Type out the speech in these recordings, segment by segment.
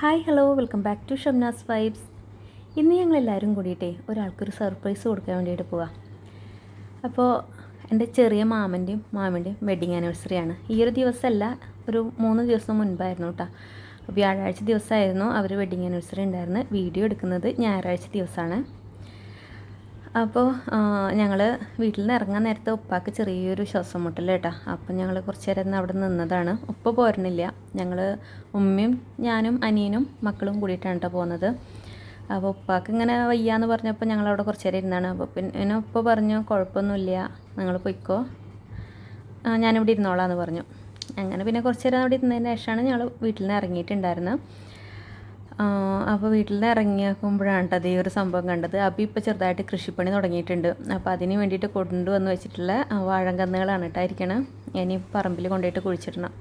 Hi hello. Welcome back to Shamnas vibes. ഇന്ന് ഞങ്ങൾ എല്ലാവരും കൂടിയിട്ടേ ഒരാൾക്കൊരു സർപ്രൈസ് കൊടുക്കാൻ വേണ്ടിയിട്ട് പോവാം. അപ്പോൾ എന്റെ ചെറിയ മാമന്റെയും മാമന്റെയും വെഡിങ് ആനിവേഴ്സറിയാണ് ഈ ഒരു ദിവസമല്ല ഒരു മൂന്ന് ദിവസം മുൻപായിരുന്നു കേട്ടോ വ്യാഴാഴ്ച ദിവസമായിരുന്നു അവർ വെഡിങ് ആനിവേഴ്സറി ഉണ്ടായിരുന്നു. വീഡിയോ എടുക്കുന്നത് ഞായറാഴ്ച ദിവസമാണ്. അപ്പോൾ ഞങ്ങൾ വീട്ടിൽ നിന്ന് ഇറങ്ങാൻ നേരത്തെ ഉപ്പാക്ക് ചെറിയൊരു ശ്വാസം മുട്ടൽ കേട്ടോ അപ്പം ഞങ്ങൾ കുറച്ച് നേരം അവിടെ നിന്നതാണ്. ഉപ്പ പോരണില്ല ഞങ്ങൾ ഉമ്മയും ഞാനും അനിയനും മക്കളും കൂടിയിട്ടാണ് കേട്ടോ പോകുന്നത്. അപ്പോൾ ഉപ്പാക്ക് ഇങ്ങനെ വയ്യാന്ന് പറഞ്ഞപ്പോൾ ഞങ്ങൾ അവിടെ കുറച്ച് നേരം ഇരുന്നാണ്. അപ്പോൾ പിന്നെ ഉപ്പ പറഞ്ഞു കുഴപ്പമൊന്നുമില്ല. നിങ്ങൾ പൊയ്ക്കോ. ഞാനിവിടെ ഞാനിവിടെ ഇരുന്നോളാന്ന് പറഞ്ഞു. അങ്ങനെ പിന്നെ കുറച്ച് നേരം അവിടെ ഇരുന്നതിന് ശേഷമാണ് ഞങ്ങൾ വീട്ടിൽ നിന്ന് ഇറങ്ങിയിട്ടുണ്ടായിരുന്നത്. അപ്പോൾ വീട്ടിൽ നിന്ന് ഇറങ്ങിയാക്കുമ്പോഴാണ് കേട്ടോ അതേ ഒരു സംഭവം കണ്ടത്. അപ്പോൾ ഇപ്പോൾ ചെറുതായിട്ട് കൃഷിപ്പണി തുടങ്ങിയിട്ടുണ്ട്. അപ്പോൾ അതിന് വേണ്ടിയിട്ട് കൊണ്ടുവന്ന് വെച്ചിട്ടുള്ള വാഴങ്കന്നുകളാണ് കേട്ടായിരിക്കണം ഇനി പറമ്പിൽ കൊണ്ടുപോയിട്ട് കുഴിച്ചിടണം.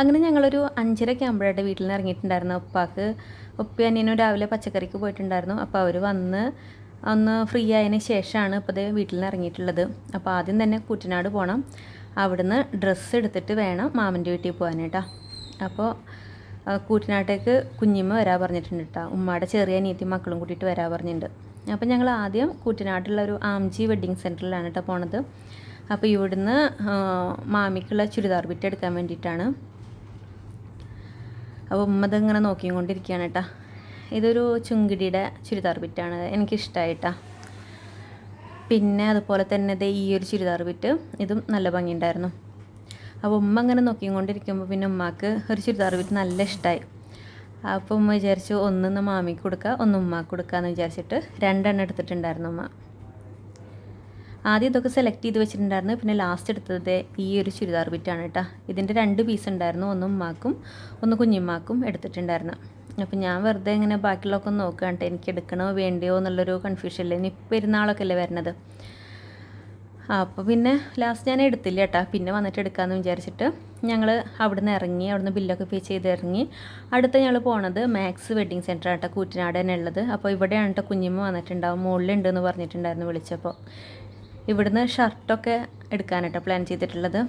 അങ്ങനെ ഞങ്ങളൊരു അഞ്ചരയ്ക്ക് ആകുമ്പോഴായിട്ട് വീട്ടിൽ നിന്ന് ഇറങ്ങിയിട്ടുണ്ടായിരുന്നു ഉപ്പാക്ക്. ഉപ്പി അനിയനും രാവിലെ പച്ചക്കറിക്ക് പോയിട്ടുണ്ടായിരുന്നു. അപ്പോൾ അവർ വന്ന് ഒന്ന് ഫ്രീ ആയതിന് ശേഷമാണ് ഇപ്പോൾ ദേ വീട്ടിൽ നിന്ന് ഇറങ്ങിയിട്ടുള്ളത്. അപ്പോൾ ആദ്യം തന്നെ കുറ്റനാട് പോകണം അവിടുന്ന് ഡ്രസ്സ് എടുത്തിട്ട് വേണം മാമന്റെ വീട്ടിൽ പോകാനായിട്ടാ. അപ്പോൾ കൂറ്റനാട്ടേക്ക് കുഞ്ഞിമ്മ വരാൻ പറഞ്ഞിട്ടുണ്ട് കേട്ടോ ഉമ്മയുടെ ചെറിയ നീത്തി മക്കളും കൂട്ടിയിട്ട് വരാൻ പറഞ്ഞിട്ടുണ്ട് അപ്പം ഞങ്ങൾ ആദ്യം കൂറ്റനാട്ടുള്ള ഒരു ആംജി വെഡ്ഡിങ് സെന്ററിലാണ് കേട്ടോ പോണത്. അപ്പോൾ ഇവിടുന്ന് മാമിക്കുള്ള ചുരിദാർ ബിറ്റ് എടുക്കാൻ വേണ്ടിയിട്ടാണ് അപ്പോൾ ഉമ്മ ഇതിങ്ങനെ നോക്കിക്കൊണ്ടിരിക്കുകയാണ് കേട്ടോ ഇതൊരു ചുങ്കിടിയുടെ ചുരിദാർ ബിറ്റാണ് എനിക്കിഷ്ടമായിട്ടാ പിന്നെ അതുപോലെ തന്നെ ഈ ഒരു ചുരിദാർ ബിറ്റ് ഇതും നല്ല ഭംഗിയുണ്ടായിരുന്നു. അപ്പോൾ ഉമ്മ അങ്ങനെ നോക്കിക്കൊണ്ടിരിക്കുമ്പോൾ പിന്നെ ഉമ്മാക്ക് ഒരു ചുരിദാർ വിറ്റ് നല്ല ഇഷ്ടമായി അപ്പോൾ ഉമ്മ വിചാരിച്ചു ഒന്നിന്ന് മാമിക്ക് കൊടുക്കുക ഒന്ന് ഉമ്മാക്ക് കൊടുക്കുക എന്ന് വിചാരിച്ചിട്ട് രണ്ടെണ്ണം എടുത്തിട്ടുണ്ടായിരുന്നു ഉമ്മ. ആദ്യം ഇതൊക്കെ സെലക്ട് ചെയ്ത് വെച്ചിട്ടുണ്ടായിരുന്നു പിന്നെ ലാസ്റ്റ് എടുത്തത് ഈ ഒരു ചുരിദാർ ബിറ്റാണ് കേട്ടോ ഇതിന്റെ രണ്ട് പീസ് ഉണ്ടായിരുന്നു ഒന്ന് ഉമ്മാക്കും ഒന്ന് കുഞ്ഞുമ്മാക്കും എടുത്തിട്ടുണ്ടായിരുന്നു. അപ്പം ഞാൻ വെറുതെ ഇങ്ങനെ ബാക്കിയുള്ളതൊക്കെ നോക്കുകയാണ് എനിക്ക് എടുക്കണോ വേണ്ടയോ എന്നുള്ളൊരു കൺഫ്യൂഷനിൽ ഇനി പെരുന്നാളൊക്കെ അല്ലേ വരുന്നത് അപ്പോൾ പിന്നെ ലാസ്റ്റ് ഞാൻ എടുത്തില്ല കേട്ടോ പിന്നെ വന്നിട്ട് എടുക്കാമെന്ന് വിചാരിച്ചിട്ട് ഞങ്ങൾ അവിടുന്ന് ഇറങ്ങി അവിടുന്ന് ബില്ലൊക്കെ പേ ചെയ്ത് ഇറങ്ങി. അടുത്ത ഞങ്ങൾ പോണത് മാക്സ് വെഡ്ഡിങ് സെന്റർ ആട്ടോ കൂറ്റനാട് തന്നെ ഉള്ളത് അപ്പോൾ ഇവിടെയാണ് കേട്ടോ കുഞ്ഞിമ്മ വന്നിട്ടുണ്ടാവും മുകളിലുണ്ട് എന്ന് പറഞ്ഞിട്ടുണ്ടായിരുന്നു വിളിച്ചപ്പോൾ ഇവിടുന്ന് ഷർട്ടൊക്കെ എടുക്കാനാട്ടോ പ്ലാൻ ചെയ്തിട്ടുള്ളത്.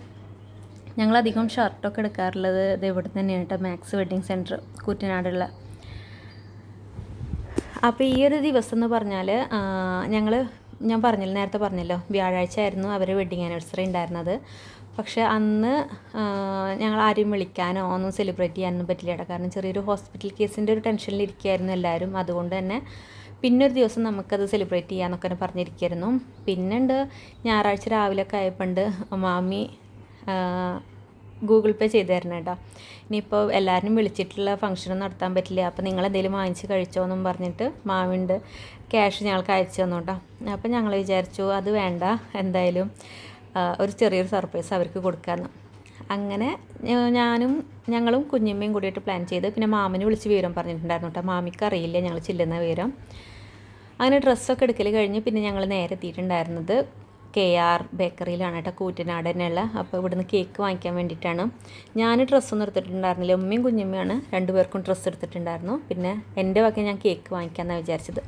ഞങ്ങളധികം ഷർട്ടൊക്കെ എടുക്കാറുള്ളത് ഇത് ഇവിടെ തന്നെയാണ് കേട്ടോ മാക്സ് വെഡ്ഡിങ് സെന്റർ കൂറ്റനാടുള്ള. അപ്പോൾ ഈ ഒരു ദിവസം എന്ന് പറഞ്ഞാൽ ഞങ്ങൾ ഞാൻ പറഞ്ഞില്ല നേരത്തെ പറഞ്ഞല്ലോ വ്യാഴാഴ്ച ആയിരുന്നു അവർ വെഡ്ഡിങ് ആനിവേഴ്സറി ഉണ്ടായിരുന്നത്. പക്ഷേ അന്ന് ഞങ്ങൾ ആരെയും വിളിക്കാനോ ഒന്നും സെലിബ്രേറ്റ് ചെയ്യാനൊന്നും പറ്റില്ല കാരണം ചെറിയൊരു ഹോസ്പിറ്റൽ കേസിന്റെ ഒരു ടെൻഷനിൽ ഇരിക്കുകയായിരുന്നു എല്ലാവരും. അതുകൊണ്ട് തന്നെ പിന്നെ ഒരു ദിവസം നമുക്കത് സെലിബ്രേറ്റ് ചെയ്യാമെന്നൊക്കെ പറഞ്ഞിരിക്കുകയായിരുന്നു പിന്നെ ഉണ്ട് ഞായറാഴ്ച രാവിലെ ഒക്കെ ആയപ്പോണ്ട് മാമി ഗൂഗിൾ പേ ചെയ്ത് തരണം കേട്ടോ. ഇനിയിപ്പോൾ എല്ലാവരും വിളിച്ചിട്ടുള്ള ഫംഗ്ഷനും നടത്താൻ പറ്റില്ല. അപ്പോൾ നിങ്ങൾ എന്തെങ്കിലും വാങ്ങിച്ച് കഴിച്ചോ എന്നും പറഞ്ഞിട്ട് മാവിണ്ട്. ക്യാഷ് ഞങ്ങൾക്ക് അയച്ചു തന്നു കേട്ടോ. അപ്പോൾ ഞങ്ങൾ വിചാരിച്ചു അത് വേണ്ട. എന്തായാലും ഒരു ചെറിയൊരു സർപ്രൈസ് അവർക്ക് കൊടുക്കാമെന്ന് അങ്ങനെ ഞാനും ഞങ്ങളും കുഞ്ഞമ്മയും കൂടിയിട്ട് പ്ലാൻ ചെയ്ത് പിന്നെ മാമന് വിളിച്ച് വിവരം പറഞ്ഞിട്ടുണ്ടായിരുന്നു കേട്ടോ. മാമിക്ക് അറിയില്ല ഞങ്ങൾ ചെല്ലുന്ന വിവരം. അങ്ങനെ ഡ്രസ്സൊക്കെ എടുക്കൽ കഴിഞ്ഞ് പിന്നെ ഞങ്ങൾ നേരെ എത്തിയിട്ടുണ്ടായിരുന്നത് കെ ആർ ബേക്കറിയിലാണ് കേട്ടോ കൂറ്റനാട് തന്നെയുള്ള. അപ്പോൾ ഇവിടുന്ന് കേക്ക് വാങ്ങിക്കാൻ വേണ്ടിയിട്ടാണ്. ഞാൻ ഡ്രസ്സൊന്നും എടുത്തിട്ടുണ്ടായിരുന്നില്ല. ഉമ്മയും കുഞ്ഞുമ്മയാണ് രണ്ടുപേർക്കും ഡ്രസ്സ് എടുത്തിട്ടുണ്ടായിരുന്നു. പിന്നെ എന്റെ വക ഞാൻ കേക്ക് വാങ്ങിക്കാമെന്നാണ് വിചാരിച്ചത്.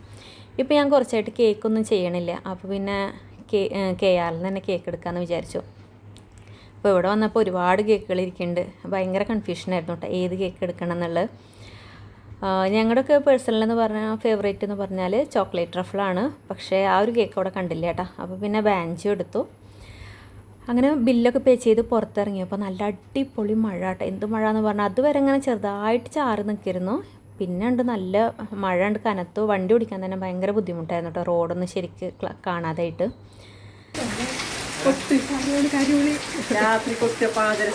ഇപ്പോൾ ഞാൻ കുറച്ചായിട്ട് കേക്കൊന്നും ചെയ്യണില്ല. അപ്പോൾ പിന്നെ കെ കെ ആറിൽ തന്നെ കേക്ക് എടുക്കാമെന്ന് വിചാരിച്ചു. അപ്പോൾ ഇവിടെ വന്നപ്പോൾ ഒരുപാട് കേക്കുകൾ ഇരിക്കുന്നുണ്ട്. ഭയങ്കര കൺഫ്യൂഷനായിരുന്നു കേട്ടോ. ഏത് കേക്ക് എടുക്കണം എന്നുള്ളത്. ഞങ്ങളുടെയൊക്കെ പേഴ്സണൽ എന്ന് പറഞ്ഞാൽ ഫേവറേറ്റ് എന്ന് പറഞ്ഞാൽ ചോക്ലേറ്റ് റഫിളാണ് പക്ഷേ ആ ഒരു കേക്ക് അവിടെ കണ്ടില്ല കേട്ടോ അപ്പോൾ പിന്നെ ബാഞ്ചും എടുത്തു. അങ്ങനെ ബില്ലൊക്കെ പേ ചെയ്ത് പുറത്തിറങ്ങിയപ്പോൾ നല്ല അടിപൊളി മഴ കേട്ടോ എന്ത് മഴ എന്ന് പറഞ്ഞാൽ അതുവരെ അങ്ങനെ ചെറുതായിട്ട് ചാറി നിൽക്കിയിരുന്നു. പിന്നെ ഉണ്ട് നല്ല മഴ ഉണ്ട് കനത്തു. വണ്ടി ഓടിക്കാൻ തന്നെ ഭയങ്കര ബുദ്ധിമുട്ടായിരുന്നു കേട്ടോ റോഡൊന്നും ശരിക്ക് കാണാതായിട്ട്. രാത്രി കൊച്ച പാചക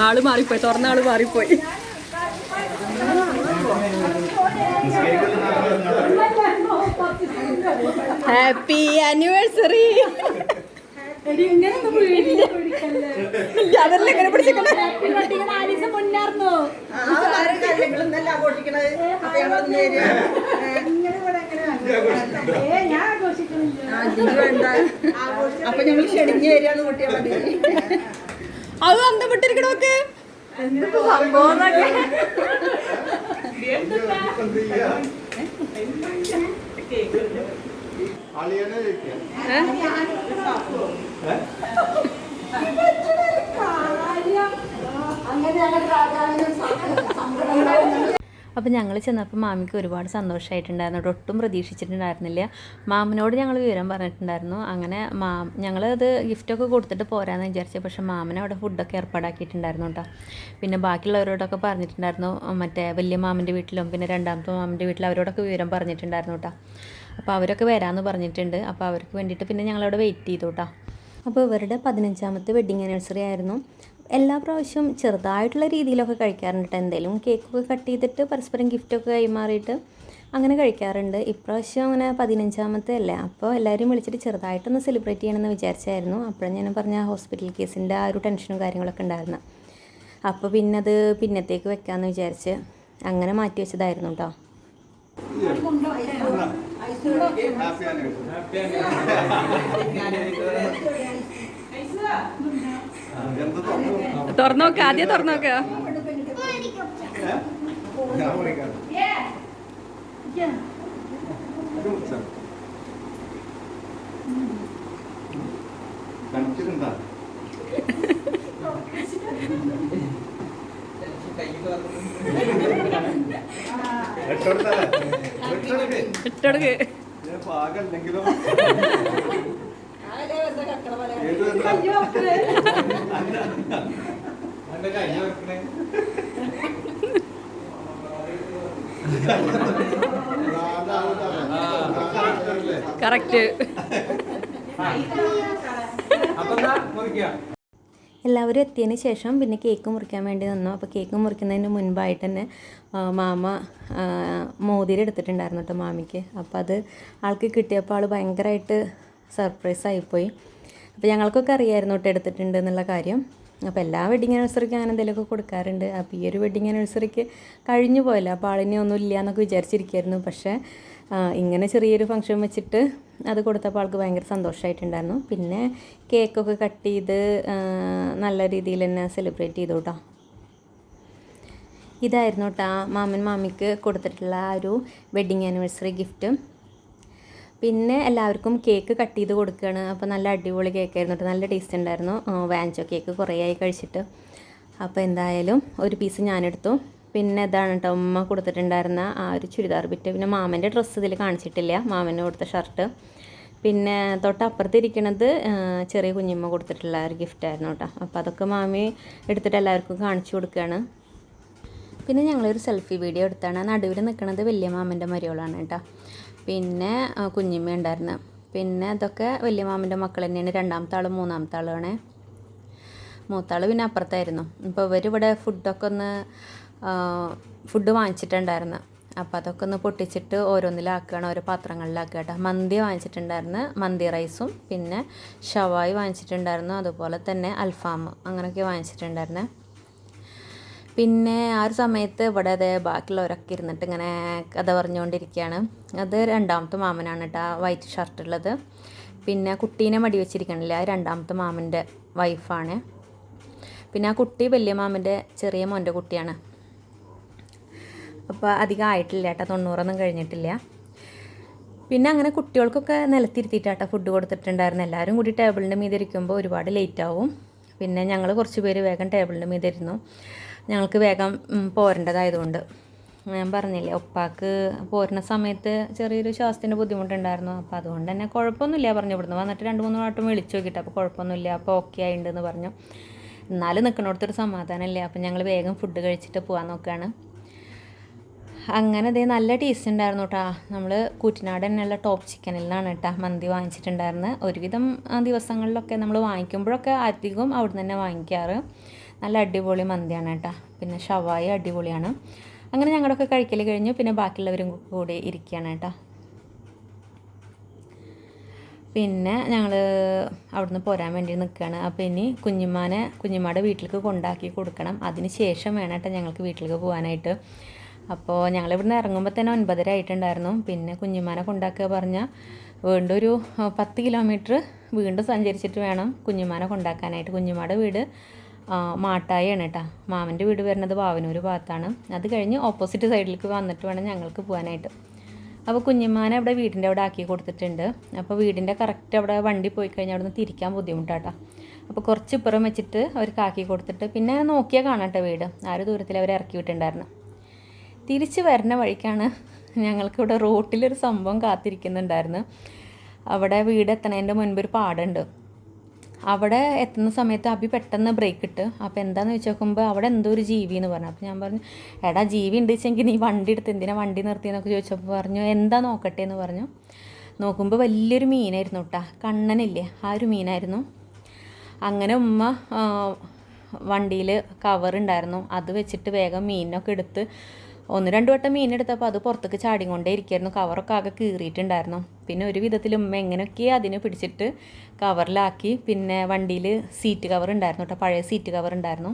ആൾ മാറിപ്പോയി തുറന്ന ആൾ മാറിപ്പോയി. ഹാപ്പി ആനിവേഴ്സറി അതല്ല എങ്ങനെ പിടിച്ചിട്ടുണ്ട് അപ്പൊ ഞങ്ങൾ ക്ഷണിഞ്ഞു വരികയാണ് കുട്ടികളെ അത് അന്തപ്പെട്ടിരിക്കണോക്ക് ചോദിക്കാം അപ്പോൾ ഞങ്ങൾ ചെന്നപ്പോൾ മാമിക്ക് ഒരുപാട് സന്തോഷമായിട്ടുണ്ടായിരുന്നു. ഒട്ടും പ്രതീക്ഷിച്ചിട്ടുണ്ടായിരുന്നില്ല. മാമനോട് ഞങ്ങൾ വിവരം പറഞ്ഞിട്ടുണ്ടായിരുന്നു. അങ്ങനെ മാം ഞങ്ങളത് ഗിഫ്റ്റൊക്കെ കൊടുത്തിട്ട് പോരാന്ന് വിചാരിച്ചു. പക്ഷേ മാമൻ അവിടെ ഫുഡൊക്കെ ഏർപ്പാടാക്കിയിട്ടുണ്ടായിരുന്നു കേട്ടോ പിന്നെ ബാക്കിയുള്ളവരോടൊക്കെ പറഞ്ഞിട്ടുണ്ടായിരുന്നു. മറ്റേ വലിയ മാമന്റെ വീട്ടിലും പിന്നെ രണ്ടാമത്തെ മാമന്റെ വീട്ടിലും അവരോടൊക്കെ വിവരം പറഞ്ഞിട്ടുണ്ടായിരുന്നു കേട്ടോ അപ്പോൾ അവരൊക്കെ വരാമെന്ന് പറഞ്ഞിട്ടുണ്ട്. അപ്പോൾ അവർക്ക് വേണ്ടിയിട്ട് പിന്നെ ഞങ്ങളവിടെ വെയിറ്റ് ചെയ്തു കേട്ടോ അപ്പോൾ ഇവരുടെ പതിനഞ്ചാമത്തെ വെഡ്ഡിങ് ആനിവേഴ്സറി ആയിരുന്നു. എല്ലാ പ്രാവശ്യവും ചെറുതായിട്ടുള്ള രീതിയിലൊക്കെ കഴിക്കാറുണ്ട് കേട്ടോ എന്തെങ്കിലും കേക്കൊക്കെ കട്ട് ചെയ്തിട്ട് പരസ്പരം ഗിഫ്റ്റൊക്കെ കൈമാറിയിട്ട് അങ്ങനെ കഴിക്കാറുണ്ട്. ഇപ്രാവശ്യം അങ്ങനെ പതിനഞ്ചാമത്തെ അല്ലേ? അപ്പോൾ എല്ലാവരും വിളിച്ചിട്ട് ചെറുതായിട്ടൊന്ന് സെലിബ്രേറ്റ് ചെയ്യണമെന്ന് വിചാരിച്ചായിരുന്നു. അപ്പോഴും ഞാൻ പറഞ്ഞ ഹോസ്പിറ്റൽ കേസിന്റെ ആ ഒരു ടെൻഷനും കാര്യങ്ങളൊക്കെ ഉണ്ടായിരുന്നു. അപ്പോൾ പിന്നെ അത് പിന്നത്തേക്ക് വെക്കാമെന്ന് വിചാരിച്ച് അങ്ങനെ മാറ്റി വെച്ചതായിരുന്നു കേട്ടോ ഹാപ്പി ആനിവേഴ്സറി തുറന്നു തുറന്നോക്ക ആദ്യം തുറന്നോക്ക നോക്ക. കണിച്ചിട്ടുണ്ടാ. ഇട്ടെടുക്ക് കറക്റ്റ്. അപ്പൊ എന്താ മുറിക്കുക എല്ലാവരും എത്തിയതിന് ശേഷം പിന്നെ കേക്ക് മുറിക്കാൻ വേണ്ടി നിന്നു. അപ്പോൾ കേക്ക് മുറിക്കുന്നതിന് മുൻപായിട്ട് തന്നെ മാമ മോതിര എടുത്തിട്ടുണ്ടായിരുന്നു കേട്ടോ മാമിക്ക്. അപ്പോൾ അത് ആൾക്ക് കിട്ടിയപ്പോൾ ആൾ ഭയങ്കരമായിട്ട് സർപ്രൈസ് ആയിപ്പോയി അപ്പോൾ ഞങ്ങൾക്കൊക്കെ അറിയായിരുന്നു കേട്ടോ എടുത്തിട്ടുണ്ട് എന്നുള്ള കാര്യം. അപ്പോൾ എല്ലാ വെഡിങ് ആനിവേഴ്സറിക്കും അങ്ങനെ എന്തെങ്കിലുമൊക്കെ കൊടുക്കാറുണ്ട്. അപ്പോൾ ഈ ഒരു വെഡിങ് ആനിവേഴ്സറിക്ക് കഴിഞ്ഞു പോയല്ലോ. അപ്പോൾ ആളിനെ ഒന്നും ഇല്ല എന്നൊക്കെ വിചാരിച്ചിരിക്കുകയായിരുന്നു പക്ഷേ ഇങ്ങനെ ചെറിയൊരു ഫംഗ്ഷൻ വെച്ചിട്ട് അത് കൊടുത്തപ്പോൾ ആൾക്ക് ഭയങ്കര സന്തോഷമായിട്ടുണ്ടായിരുന്നു പിന്നെ കേക്കൊക്കെ കട്ട് ചെയ്ത് നല്ല രീതിയിൽ തന്നെ സെലിബ്രേറ്റ് ചെയ്തു കേട്ടോ ഇതായിരുന്നു കേട്ടോ മാമൻ മാമിക്ക് കൊടുത്തിട്ടുള്ള ആ ഒരു വെഡിങ് ആനിവേഴ്സറി ഗിഫ്റ്റ് പിന്നെ എല്ലാവർക്കും കേക്ക് കട്ട് ചെയ്ത് കൊടുക്കുകയാണ് അപ്പോൾ നല്ല അടിപൊളി കേക്കായിരുന്നു കേട്ടോ നല്ല ടേസ്റ്റ് ഉണ്ടായിരുന്നു. വാഞ്ചോ കേക്ക് കുറേ ആയി കഴിച്ചിട്ട്. അപ്പോൾ എന്തായാലും ഒരു പീസ് ഞാനെടുത്തു. പിന്നെ ഇതാണ് കേട്ടോ ഉമ്മ കൊടുത്തിട്ടുണ്ടായിരുന്ന ആ ഒരു ചുരിദാർ ബിറ്റ്. പിന്നെ മാമന്റെ ഡ്രസ്സ് ഇതിൽ കാണിച്ചിട്ടില്ല. മാമന് കൊടുത്ത ഷർട്ട് പിന്നെ തൊട്ടപ്പുറത്തിരിക്കണത് ചെറിയ കുഞ്ഞമ്മ കൊടുത്തിട്ടുള്ള ഒരു ഗിഫ്റ്റായിരുന്നു കേട്ടോ അപ്പോൾ അതൊക്കെ മാമി എടുത്തിട്ട് എല്ലാവർക്കും കാണിച്ചു കൊടുക്കുകയാണ് പിന്നെ ഞങ്ങളൊരു സെൽഫി വീഡിയോ എടുത്താണ്. നടുവിൽ നിൽക്കുന്നത് വലിയ മാമന്റെ മരിയോളാണ് കേട്ടോ പിന്നെ കുഞ്ഞിമ്മ ഉണ്ടായിരുന്നു. പിന്നെ അതൊക്കെ വലിയ മാമന്റെ മക്കൾ തന്നെയാണ്. രണ്ടാമത്തെ ആളും മൂന്നാമത്തെ ആളുമാണ് മൂത്താൾ പിന്നെ അപ്പുറത്തായിരുന്നു. ഇപ്പോൾ ഇവരിവിടെ ഫുഡൊക്കെ ഒന്ന് ഫുഡ് വാങ്ങിച്ചിട്ടുണ്ടായിരുന്നു. അപ്പോൾ അതൊക്കെ ഒന്ന് പൊട്ടിച്ചിട്ട് ഓരോന്നിലാക്കുകയാണ് ഓരോ പാത്രങ്ങളിലാക്കുക കേട്ടോ. മന്തി വാങ്ങിച്ചിട്ടുണ്ടായിരുന്നു മന്തി റൈസും പിന്നെ ഷവായി വാങ്ങിച്ചിട്ടുണ്ടായിരുന്നു അതുപോലെ തന്നെ അൽഫാം അങ്ങനെയൊക്കെ വാങ്ങിച്ചിട്ടുണ്ടായിരുന്നു. പിന്നെ ആ ഒരു സമയത്ത് ഇവിടെ അതേ ബാക്കിയുള്ളവരൊക്കെ ഇരുന്നിട്ട് ഇങ്ങനെ കഥ പറഞ്ഞുകൊണ്ടിരിക്കുകയാണ്. അത് രണ്ടാമത്തെ മാമനാണ് കേട്ടോ വൈറ്റ് ഷർട്ടുള്ളത് പിന്നെ കുട്ടീനെ മടി വെച്ചിരിക്കണില്ല രണ്ടാമത്തെ മാമന്റെ വൈഫാണ് പിന്നെ ആ കുട്ടി വലിയ മാമന്റെ ചെറിയ മോന്റെ കുട്ടിയാണ്. അപ്പോൾ അധികം ആയിട്ടില്ല കേട്ടോ തൊണ്ണൂറൊന്നും കഴിഞ്ഞിട്ടില്ല. പിന്നെ അങ്ങനെ കുട്ടികൾക്കൊക്കെ നിലത്തിരുത്തിയിട്ടാട്ടോ ഫുഡ് കൊടുത്തിട്ടുണ്ടായിരുന്നു. എല്ലാവരും കൂടി ടേബിളിന്റെ മീതെ ഇരിക്കുമ്പോൾ ഒരുപാട് ലേറ്റ് ആവും. പിന്നെ ഞങ്ങൾ കുറച്ച് പേര് വേഗം ടേബിളിന്റെ മീതെ ഇരുന്നു. ഞങ്ങൾക്ക് വേഗം പോരേണ്ടതായതുകൊണ്ട്. ഞാൻ പറഞ്ഞില്ലേ ഒപ്പാക്ക് പോരുന്ന സമയത്ത് ചെറിയൊരു ശ്വാസത്തിന്റെ ബുദ്ധിമുട്ടുണ്ടായിരുന്നു. അപ്പോൾ അതുകൊണ്ട് തന്നെ കുഴപ്പമൊന്നുമില്ല പറഞ്ഞു. ഇവിടുന്ന് വന്നിട്ട് രണ്ട് മൂന്ന് വട്ടം വിളിച്ചു നോക്കിയിട്ട് അപ്പോൾ കുഴപ്പമൊന്നുമില്ല അപ്പോൾ ഓക്കെ ആയിട്ടുണ്ടെന്ന് പറഞ്ഞു. എന്നാലും നിൽക്കണോടത്തൊരു സമാധാനമില്ല അപ്പോൾ ഞങ്ങൾ വേഗം ഫുഡ് കഴിച്ചിട്ട് പോകാൻ നോക്കുകയാണ് അങ്ങനെ അതേ നല്ല ടേസ്റ്റ് ഉണ്ടായിരുന്നു കേട്ടോ നമ്മൾ കൂറ്റനാട് തന്നെയുള്ള ടോപ്പ് ചിക്കനിലാണ് കേട്ടോ മന്തി വാങ്ങിച്ചിട്ടുണ്ടായിരുന്നത് ഒരുവിധം ദിവസങ്ങളിലൊക്കെ നമ്മൾ വാങ്ങിക്കുമ്പോഴൊക്കെ അധികം അവിടെ തന്നെ വാങ്ങിക്കാറ്. നല്ല അടിപൊളി മന്തിയാണ് കേട്ടോ പിന്നെ ഷവായി അടിപൊളിയാണ്. അങ്ങനെ ഞങ്ങളൊക്കെ കഴിക്കൽ കഴിഞ്ഞു. പിന്നെ ബാക്കിയുള്ളവരും കൂടി ഇരിക്കുകയാണ് കേട്ടോ പിന്നെ ഞങ്ങൾ അവിടുന്ന് പോരാൻ വേണ്ടി നിൽക്കുകയാണ് അപ്പോൾ ഇനി കുഞ്ഞുമാനെ കുഞ്ഞുമാടെ വീട്ടിലേക്ക് കൊണ്ടാക്കി കൊടുക്കണം. അതിന് ശേഷം വേണം കേട്ടോ ഞങ്ങൾക്ക് വീട്ടിലേക്ക് പോകാനായിട്ട് അപ്പോൾ ഞങ്ങൾ ഇവിടുന്ന് ഇറങ്ങുമ്പോൾ തന്നെ ഒൻപതര ആയിട്ടുണ്ടായിരുന്നു. പിന്നെ കുഞ്ഞുമാനെ കൊണ്ടാക്കുക പറഞ്ഞാൽ വീണ്ടും ഒരു പത്ത് കിലോമീറ്റർ വീണ്ടും സഞ്ചരിച്ചിട്ട് വേണം കുഞ്ഞുമാനെ കൊണ്ടാക്കാനായിട്ട്. കുഞ്ഞുമാടെ വീട് മാട്ടായാണ് കേട്ടോ മാമന്റെ വീട് വരുന്നത് വാവനൂർ ഭാഗത്താണ്. അത് കഴിഞ്ഞ് ഓപ്പോസിറ്റ് സൈഡിലേക്ക് വന്നിട്ട് വേണം ഞങ്ങൾക്ക് പോകാനായിട്ട് അപ്പോൾ കുഞ്ഞുമാനെ അവിടെ വീടിന്റെ അവിടെ ആക്കി കൊടുത്തിട്ടുണ്ട്. അപ്പോൾ വീടിന്റെ കറക്റ്റ് അവിടെ വണ്ടി പോയി കഴിഞ്ഞാൽ അവിടെ നിന്ന് തിരിക്കാൻ ബുദ്ധിമുട്ടാട്ടോ അപ്പോൾ കുറച്ച് ഇപ്പുറം വെച്ചിട്ട് അവർക്ക് ആക്കി കൊടുത്തിട്ട് പിന്നെ നോക്കിയാൽ കാണട്ടെ വീട്. ആ ഒരു ദൂരത്തിൽ അവർ ഇറക്കി വിട്ടിട്ടുണ്ടായിരുന്നു. തിരിച്ച് വരുന്ന വഴിക്കാണ് ഞങ്ങൾക്കിവിടെ റോട്ടിലൊരു സംഭവം കാത്തിരിക്കുന്നുണ്ടായിരുന്നു. അവിടെ വീട് എത്തണതിന്റെ മുൻപ് ഒരു പാടുണ്ട്. അവിടെ എത്തുന്ന സമയത്ത് അബി പെട്ടെന്ന് ബ്രേക്ക് ഇട്ട് അപ്പോൾ എന്താന്ന് വെച്ച് നോക്കുമ്പോൾ അവിടെ എന്തോ ഒരു ജീവി എന്ന് പറഞ്ഞു. അപ്പോൾ ഞാൻ പറഞ്ഞു എടാ ജീവി ഉണ്ട് വെച്ചെങ്കിൽ നീ വണ്ടി എടുത്ത് എന്തിനാ വണ്ടി നിർത്തിയെന്നൊക്കെ ചോദിച്ചപ്പോൾ പറഞ്ഞു എന്താ നോക്കട്ടെ? എന്ന് പറഞ്ഞു. നോക്കുമ്പോൾ വലിയൊരു മീനായിരുന്നു കേട്ടാ കണ്ണനില്ലേ ആ ഒരു മീനായിരുന്നു. അങ്ങനെ ഉമ്മ വണ്ടിയിൽ കവറുണ്ടായിരുന്നു അത് വെച്ചിട്ട് വേഗം മീനൊക്കെ എടുത്ത് ഒന്ന് രണ്ട് വട്ടം മീനെടുത്തപ്പോൾ അത് പുറത്തേക്ക് ചാടിക്കൊണ്ടേ ഇരിക്കുന്നു കവറൊക്കെ ആകെ കീറിയിട്ടുണ്ടായിരുന്നു. പിന്നെ ഒരു വിധത്തിൽ ഉമ്മ എങ്ങനെയൊക്കെ അതിനെ പിടിച്ചിട്ട് കവറിലാക്കി പിന്നെ വണ്ടിയിൽ സീറ്റ് കവർ ഉണ്ടായിരുന്നു കേട്ടോ പഴയ സീറ്റ് കവർ ഉണ്ടായിരുന്നു.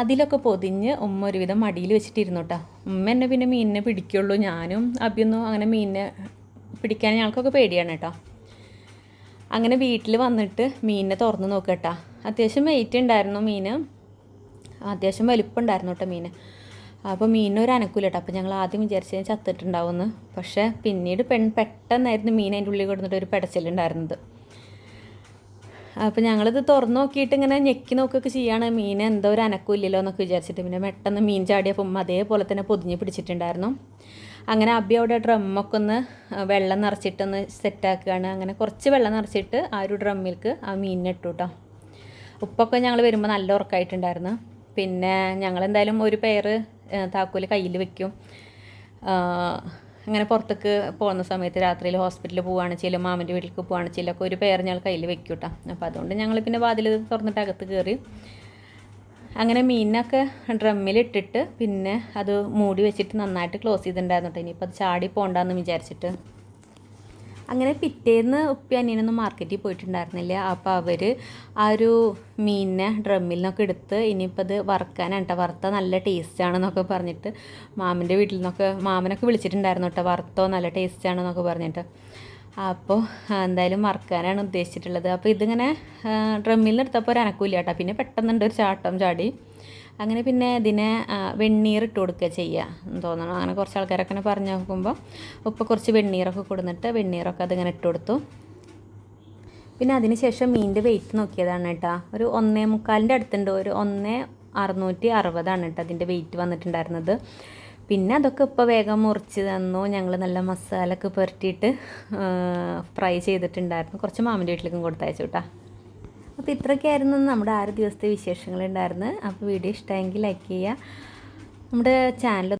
അതിലൊക്കെ പൊതിഞ്ഞ് ഉമ്മ ഒരുവിധം മടിയിൽ വെച്ചിട്ടിരുന്നു കേട്ടോ ഉമ്മ എന്നെ പിന്നെ മീനിനെ പിടിക്കുള്ളൂ. ഞാനും അഭിയൊന്നും അങ്ങനെ മീനിനെ പിടിക്കാൻ ഞങ്ങൾക്കൊക്കെ പേടിയാണ് കേട്ടോ അങ്ങനെ വീട്ടിൽ വന്നിട്ട് മീനിനെ തുറന്ന് നോക്കട്ടാ അത്യാവശ്യം വെയിറ്റ് ഉണ്ടായിരുന്നു മീൻ അത്യാവശ്യം വലിപ്പം ഉണ്ടായിരുന്നു കേട്ടോ മീൻ അപ്പോൾ മീനിനൊരു അനക്കൂല കേട്ടോ അപ്പോൾ ഞങ്ങൾ ആദ്യം വിചാരിച്ചത് ചത്തിട്ടുണ്ടാവുമെന്ന് പക്ഷേ പിന്നീട് പെൺ പെട്ടെന്നായിരുന്നു മീൻ അതിന്റെ ഉള്ളിൽ കിടന്നിട്ട് ഒരു പെടച്ചിലുണ്ടായിരുന്നത് അപ്പോൾ ഞങ്ങളിത് തുറന്ന് നോക്കിയിട്ട് ഇങ്ങനെ ഞെക്കി നോക്കുകയൊക്കെ ചെയ്യാണ്. മീൻ എന്തോ ഒരു അനക്കൂല്ലല്ലോ എന്നൊക്കെ വിചാരിച്ചിട്ട്. പിന്നെ പെട്ടെന്ന് മീൻ ചാടിയപ്പം അതേപോലെ തന്നെ പൊതിഞ്ഞ് പിടിച്ചിട്ടുണ്ടായിരുന്നു. അങ്ങനെ അബി അവിടെ ഡ്രമ്മൊക്കെ ഒന്ന് വെള്ളം നിറച്ചിട്ടൊന്ന് സെറ്റാക്കുകയാണ് അങ്ങനെ കുറച്ച് വെള്ളം നിറച്ചിട്ട് ആ ഒരു ഡ്രമ്മിൽക്ക് ആ മീനിനെ ഇട്ടു കേട്ടോ ഉപ്പൊക്കെ ഞങ്ങൾ വരുമ്പോൾ നല്ല ഉറക്കമായിട്ടുണ്ടായിരുന്നു പിന്നെ ഞങ്ങൾ എന്തായാലും ഒരു പേര് താക്കോൽ കയ്യിൽ വെക്കും. അങ്ങനെ പുറത്തേക്ക് പോകുന്ന സമയത്ത് രാത്രിയിൽ ഹോസ്പിറ്റലിൽ പോവുകയാണ് ചില മാമന്റെ വീട്ടിലേക്ക് പോവുകയാണ് ചെയ്യലൊക്കെ ഒരു പേര് ഞങ്ങൾ കയ്യിൽ വെക്കും കേട്ടോ അപ്പോൾ അതുകൊണ്ട് ഞങ്ങൾ പിന്നെ വാതിൽ തുറന്നിട്ട് അകത്ത് കയറി അങ്ങനെ മീനൊക്കെ ഡ്രമ്മിലിട്ടിട്ട് പിന്നെ അത് മൂടി വെച്ചിട്ട് നന്നായിട്ട് ക്ലോസ് ചെയ്തിട്ടുണ്ടായിരുന്നു കേട്ടോ ഇനിയിപ്പോൾ അത് ചാടി പോകണ്ടെന്ന് വിചാരിച്ചിട്ട്. അങ്ങനെ പിറ്റേന്ന് ഉപ്പി അനിയനൊന്നും മാർക്കറ്റിൽ പോയിട്ടുണ്ടായിരുന്നില്ല. അപ്പോൾ അവർ ആ ഒരു മീനിനെ ഡ്രമ്മിൽ നിന്നൊക്കെ എടുത്ത് ഇനിയിപ്പോൾ അത് വറുക്കാനാണ് കേട്ടോ വറുത്ത നല്ല ടേസ്റ്റാണെന്നൊക്കെ പറഞ്ഞിട്ട് മാമന്റെ വീട്ടിൽ നിന്നൊക്കെ മാമനൊക്കെ വിളിച്ചിട്ടുണ്ടായിരുന്നു കേട്ടോ വറുത്തോ നല്ല ടേസ്റ്റാണെന്നൊക്കെ പറഞ്ഞിട്ട്. അപ്പോൾ എന്തായാലും വറുക്കാനാണ് ഉദ്ദേശിച്ചിട്ടുള്ളത്. അപ്പോൾ ഇതിങ്ങനെ ഡ്രമ്മിൽ നിന്ന് എടുത്തപ്പോൾ ഒരു അനക്കൂല്ല കേട്ടോ പിന്നെ പെട്ടെന്നുണ്ട് ഒരു ചാട്ടം ചാടി. അങ്ങനെ പിന്നെ ഇതിനെ വെണ്ണീർ ഇട്ട് കൊടുക്കുക ചെയ്യുക തോന്നണം. അങ്ങനെ കുറച്ച് ആൾക്കാരൊക്കെ ഇങ്ങനെ പറഞ്ഞു നോക്കുമ്പോൾ ഉപ്പ കുറച്ച് വെണ്ണീറൊക്കെ കൊടുത്തിട്ട് വെണ്ണീറൊക്കെ അതിങ്ങനെ ഇട്ട് കൊടുത്തു. പിന്നെ അതിന് ശേഷം മീനിന്റെ വെയിറ്റ് നോക്കിയതാണ് കേട്ടോ. ഒരു ഒന്നേ മുക്കാലിന്റെ അടുത്തുണ്ട്. ഒരു ഒന്നേ അറുന്നൂറ്റി അറുപതാണ് കേട്ടോ അതിന്റെ വെയിറ്റ് വന്നിട്ടുണ്ടായിരുന്നത്. പിന്നെ അതൊക്കെ ഇപ്പോൾ വേഗം മുറിച്ച് തന്നു. ഞങ്ങൾ നല്ല മസാലൊക്കെ പുരട്ടിയിട്ട് ഫ്രൈ ചെയ്തിട്ടുണ്ടായിരുന്നു. കുറച്ച് മാമിന്റെ വീട്ടിലേക്കും കൊടുത്തയച്ചു കേട്ടോ. അപ്പോൾ ഇത്രയൊക്കെയായിരുന്നു നമ്മുടെ ആറ് ദിവസത്തെ വിശേഷങ്ങളുണ്ടായിരുന്നു അപ്പോൾ വീഡിയോ ഇഷ്ടമെങ്കിൽ ലൈക്ക് ചെയ്യുക. നമ്മുടെ ചാനൽ